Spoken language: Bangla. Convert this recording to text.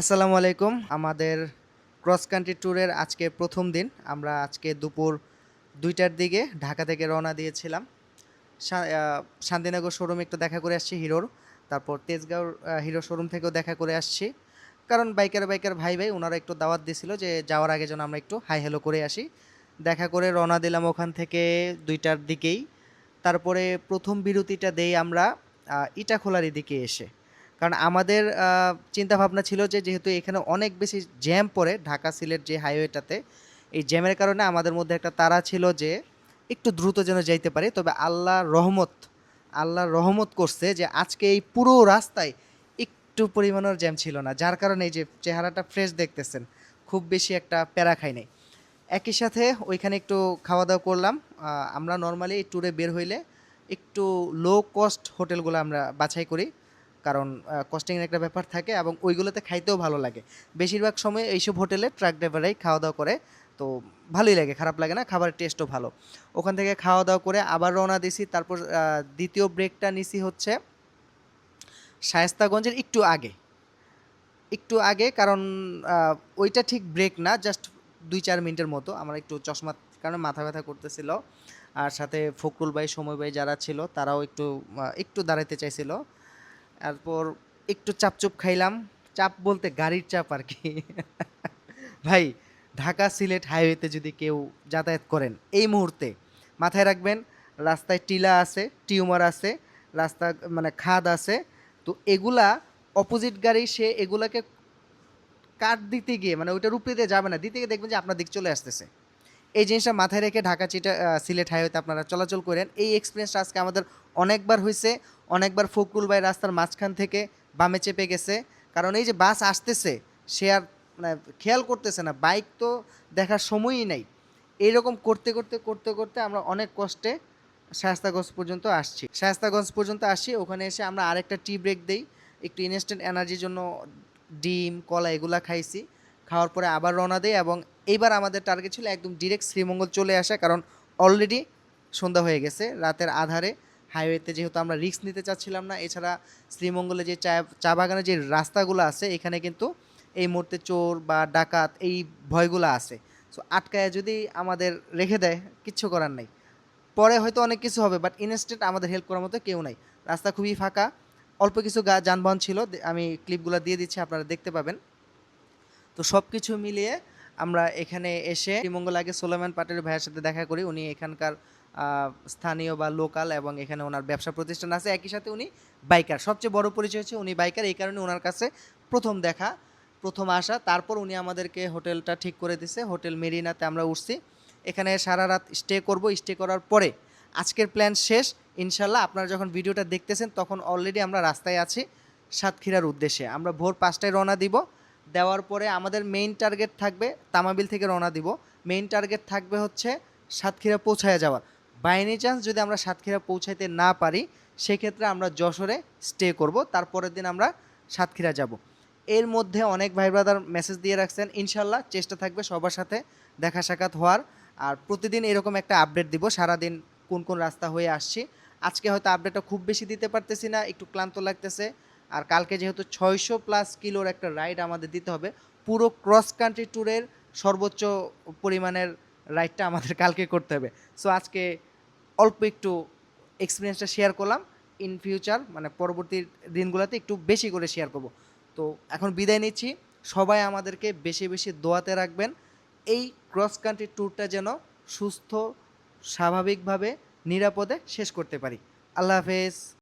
আসসালামু আলাইকুম। আমাদের ক্রস কান্ট্রি ট্যুরের আজকে প্রথম দিন। আমরা আজকে দুপুর দুইটার দিকে ঢাকা থেকে রওনা দিয়েছিলাম। শান্তিনগর শোরুমে একটু দেখা করে আসছি, হিরোর। তারপর তেজগাঁও হিরো শোরুম থেকেও দেখা করে আসছি। কারণ বাইকার বাইকার ভাই ভাই ওনারা একটু দাওয়াত দিছিল যে যাওয়ার আগে যেন আমরা একটু হাই হ্যালো করে আসি। দেখা করে রওনা দিলাম ওখান থেকে দুইটার দিকেই। তারপরে প্রথম বিরতিটা দেই আমরা ইটাখোলার দিকে এসে। কারণ আমাদের চিন্তা ভাবনা ছিল যে যেহেতু এখানে অনেক বেশি জ্যাম পড়ে ঢাকা সিলেট যে হাইওয়েটাতে, এই জ্যামের কারণে আমাদের মধ্যে একটা তাড়া ছিল যে একটু দ্রুত যেন যাইতে পারি। তবে আল্লাহ রহমত আল্লাহ রহমত করছে যে আজকে এই পুরো রাস্তায় একটু পরিমাণের জ্যাম ছিল না, যার কারণে এই যে চেহারাটা ফ্রেশ দেখতেছেন, খুব বেশি একটা প্যারা খাই নাই। একই সাথে ওইখানে একটু খাওয়া দাওয়া করলাম আমরা নর্মালি এই ট্যুরে বের হইলে একটু লো কস্ট হোটেলগুলো আমরা বাছাই করি। কারণ কস্টিংয়ের একটা ব্যাপার থাকে এবং ওইগুলোতে খাইতেও ভালো লাগে। বেশিরভাগ সময় এইসব হোটেলে ট্রাক ড্রাইভারাই খাওয়া দাওয়া করে, তো ভালোই লাগে, খারাপ লাগে না, খাবারের টেস্টও ভালো। ওখান থেকে খাওয়া দাওয়া করে আবার রওনা দিছি, তারপর দ্বিতীয় ব্রেকটা নিছি হচ্ছে শায়েস্তাগঞ্জের একটু আগে। একটু আগে, কারণ ওইটা ঠিক ব্রেক না জাস্ট দুই চার মিনিটের মতো, আমার একটু চশমার কারণে মাথা ব্যথা করতেছিল। আর সাথে ফকরুল ভাই, সময় ভাই যারা ছিল, তারাও একটু একটু দাঁড়াইতে চাইছিল। তারপর একটু চাপচুপ খাইলাম। চাপ বলতে গাড়ির চাপ আর কি। ভাই, ঢাকা সিলেট হাইওয়েতে যদি কেউ যাতায়াত করেন, এই মুহূর্তে মাথায় রাখবেন, রাস্তায় টিলা আছে, টিউমার আছে, রাস্তা মানে খাদ আছে। তো এগুলা অপোজিট গাড়ি সে এগুলাকে কাট দিতে গিয়ে মানে ওইটা উপরে দিয়ে যাবে না, দিতে গিয়ে দেখবেন যে আপনার দিক চলে আসতেছে। এই জিনিসটা মাথায় রেখে ঢাকা চিটা সিলেট হাইওয়েতে আপনারা চলাচল করেন। এই এক্সপিরিয়েন্সটা আজকে আমাদের অনেকবার হয়েছে। অনেকবার ফকরুল ভাই রাস্তার মাঝখান থেকে বামে চেপে গেছে। কারণ এই যে বাস আসতেছে, সে আর মানে খেয়াল করতেছে না। বাইক তো দেখার সময়ই নাই। এইরকম করতে করতে করতে করতে আমরা অনেক কষ্টে শায়স্তাগঞ্জ পর্যন্ত আসছি। শায়স্তাগঞ্জ পর্যন্ত আসি, ওখানে এসে আমরা আরেকটা টি ব্রেক দেই। একটু ইনস্ট্যান্ট এনার্জির জন্য ডিম, কলা এগুলা খাইছি। খাওয়ার পরে আবার রওনা দেয় এবং এইবার আমাদের টার্গেট ছিল একদম ডিরেক্ট শ্রীমঙ্গল চলে আসা কারণ অলরেডি সন্ধ্যা হয়ে গেছে, রাতের আধারে হাইওয়েতে যেহেতু আমরা রিস্ক নিতে চাচ্ছিলাম না, এছাড়া শ্রীমঙ্গলে যে চা চা বাগানের যে রাস্তাগুলো আছে, এখানে কিন্তু এই মুহূর্তে চোর বা ডাকাত এই ভয়গুলো আছে। সো আটকায় যদি আমাদের রেখে দেয়, কিচ্ছু করার নাই। পরে হয়তো অনেক কিছু হবে বাট ইনস্ট্যান্ট আমাদের হেল্প করার মতো কেউ নাই। রাস্তা খুবই ফাঁকা, অল্প কিছু যানবাহন ছিল আমি ক্লিপগুলো দিয়ে দিচ্ছি, আপনারা দেখতে পাবেন। তো সব কিছু মিলিয়ে আমরা এখানে এসে শ্রীমঙ্গল আগে সোলেমান পাটের ভাইয়ের সাথে দেখা করি। উনি এখানকার স্থানীয় বা লোকাল এবং এখানে ওনার ব্যবসা প্রতিষ্ঠান আছে। একই সাথে উনি বাইকার। সবচেয়ে বড় পরিচয় হচ্ছে উনি বাইকার। এই কারণে ওনার কাছে প্রথম দেখা, প্রথম আসা। তারপর উনি আমাদেরকে হোটেলটা ঠিক করে দিছে। হোটেল মেরিনাতে আমরা উঠছি। এখানে সারা রাত স্টে করব। স্টে করার পরে আজকের প্ল্যান শেষ। ইনশাল্লাহ আপনারা যখন ভিডিওটা দেখতেছেন, তখন অলরেডি আমরা রাস্তায় আছি সাতক্ষীরার উদ্দেশ্যে। আমরা ভোর পাঁচটায় রওনা দিব। দেওয়ার পরে আমাদের মেইন টার্গেট থাকবে তামাবিল থেকে রওনা দিব। মেইন টার্গেট থাকবে হচ্ছে সাতক্ষীরা পৌঁছায় যাওয়া বাই এনি চান্স যদি আমরা সাতক্ষীরা পৌঁছাইতে না পারি, সেক্ষেত্রে আমরা যশোরে স্টে করব, তারপরের দিন আমরা সাতক্ষীরা যাব। এর মধ্যে অনেক ভাই ব্রাদার মেসেজ দিয়ে রাখছেন ইনশাল্লাহ চেষ্টা থাকবে সবার সাথে দেখা সাক্ষাৎ হওয়ার। আর প্রতিদিন এরকম একটা আপডেট দিব, সারাদিন কোন কোন রাস্তা হয়ে আসছি। আজকে হয়তো আপডেটটা খুব বেশি দিতে পারতেছি না, একটু ক্লান্ত লাগতেছে। আর কালকে যেহেতু ছয়শো প্লাস কিলোর একটা রাইড আমাদের দিতে হবে, পুরো ক্রস কান্ট্রি ট্যুরের সর্বোচ্চ পরিমাণের রাইডটা আমাদের কালকে করতে হবে। সো আজকে অল্প একটু এক্সপিরিয়েন্সটা শেয়ার করলাম। ইন ফিউচার মানে পরবর্তী দিনগুলোতে একটু বেশি করে শেয়ার করব। তো, এখন বিদায় নিচ্ছি। সবাই আমাদেরকে বেশি বেশি দোয়াতে রাখবেন। এই ক্রস কান্ট্রি ট্যুরটা যেন সুস্থ, স্বাভাবিকভাবে, নিরাপদে শেষ করতে পারি। আল্লাহ হাফেজ।